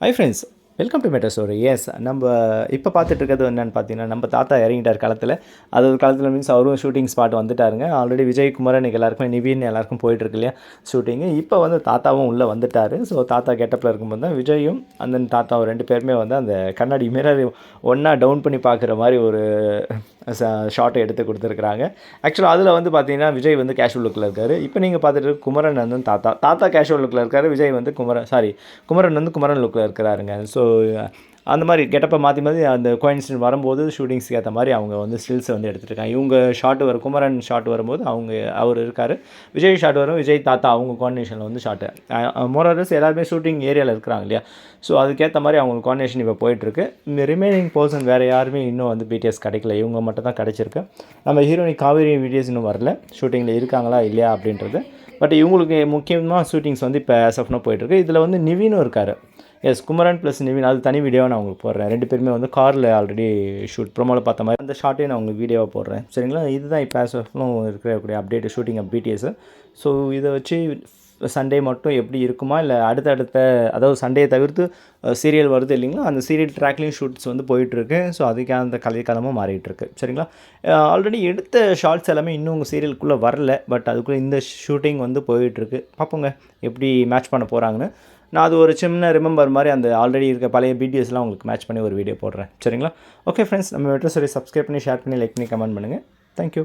Hi friends welcome to matter stories நம்ம இப்போ பார்த்துட்டு இருக்கிறது என்னென்னு பார்த்தீங்கன்னா நம்ம தாத்தா இறங்கிட்டார் காலத்தில் அது ஒரு காலத்தில் மீன்ஸ் அவரும் ஷூட்டிங் ஸ்பாட் வந்துட்டாருங்க. ஆல்ரெடி விஜய் குமரன் எல்லாருக்குமே நிவின் எல்லாருக்கும் போயிட்டுருக்கு இல்லையா ஷூட்டிங்கு இப்போ வந்து தாத்தாவும் உள்ளே வந்துட்டார். ஸோ தாத்தா கெட்டப்பில் இருக்கும்போது தான் விஜயும் அந்த தாத்தாவும் ரெண்டு பேருமே வந்து அந்த கண்ணாடி மிரர் ஒன்றா டவுன் பண்ணி பார்க்குற மாதிரி ஒரு ஷார்ட்டை எடுத்து கொடுத்துருக்குறாங்க. ஆக்சுவலாக அதில் வந்து பார்த்தீங்கன்னா விஜய் வந்து கேஷுவல் லுக்கில் இருக்கார். இப்போ நீங்கள் பார்த்துட்டு குமரன் வந்து தாத்தா தாத்தா கேஷுவல் லுக்கில் இருக்கார். விஜய் வந்து குமரன் சாரி குமரன் வந்து குமரன் லுக்கில் இருக்கிறாருங்க. ஸோ அந்த மாதிரி கெட்டப்பை மாற்றி மாற்றி அந்த கோயின்சிடன்ட் வரும்போது ஷூட்டிங்ஸ்க்கு ஏற்ற மாதிரி அவங்க வந்து ஸ்டில்ஸை வந்து எடுத்துகிட்டுருக்காங்க இவங்க ஷாட் வரும் குமரன் ஷாட் வரும்போது அவங்க அவர் இருக்கார். விஜய் ஷாட் வரும் விஜய் தாத்தா அவங்க கோஆர்டினேஷனில் வந்து ஷாட்டு மோரஸ் எல்லாருமே ஷூட்டிங் ஏரியாவில் இருக்கிறாங்க இல்லையா? ஸோ அதுக்கேற்ற மாதிரி அவங்க கோஆர்டினேஷன் இப்போ போயிட்டுருக்கு. இந்த ரிமைனிங் பர்சன் வேறு யாருமே இன்னும் வந்து பிடிஎஸ் கிடைக்கல. இவங்க மட்டும் தான் கிடைச்சிருக்கு. நம்ம ஹீரோனி காவேரி வீடியோஸ் இன்னும் வரல. ஷூட்டிங்கில் இருக்காங்களா இல்லையா அப்படின்றது. பட் இவங்களுக்கு முக்கியமாக ஷூட்டிங்ஸ் வந்து இப்போ எஸ்எஃப்னா போயிட்டுருக்கு. இதில் வந்து நிவினும் இருக்கார். எஸ் குமரன் ப்ளஸ் நிவின் அது தனி வீடியோவை நான் உங்களுக்கு போடுறேன். ரெண்டு பேருமே வந்து காரில் ஆல்ரெடி ஷூட் ப்ரோமோவில் பார்த்த மாதிரி அந்த ஷார்ட்டையும் நான் உங்களுக்கு வீடியோவாக போடுறேன். சரிங்களா? இதுதான் இப்போ ஆஸ் ஆஃப்னும் இருக்கக்கூடிய update shooting of BTS so இதை வச்சு சண்டே மட்டும் எப்படி இருக்குமா? இல்லை அடுத்தடுத்த அதாவது சண்டே தவிர்த்து சீரியல் வருது இல்லைங்களா? அந்த சீரியல் ட்ராக்லேயும் ஷூட்ஸ் வந்து போயிட்டுருக்கு. ஸோ அதுக்கான அந்த கலைக்காலமாக மாறிட்டுருக்கு. சரிங்களா? ஆல்ரெடி எடுத்த ஷார்ட்ஸ் எல்லாமே இன்னும் உங்கள் சீரியலுக்குள்ளே வரல. பட் அதுக்குள்ளே இந்த ஷூட்டிங் வந்து போயிட்டுருக்கு. பார்ப்போங்க எப்படி மேட்ச் பண்ண போகிறாங்கன்னு நான் அது ஒரு சின்ன ரிமெம்பர் மாதிரி அந்த ஆல்ரெடி இருக்க பழைய பிடிஎஸ்லாம் உங்களுக்கு மேட்ச் பண்ணி ஒரு வீடியோ போடுறேன். சரிங்களா? ஓகே ஃப்ரெண்ட்ஸ் நம்ம வெட்ரோ சரி சப்ஸ்கிரைப் பண்ணி ஷேர் பண்ணி லைக் பண்ணி கமெண்ட் பண்ணுங்கள் தேங்க்யூ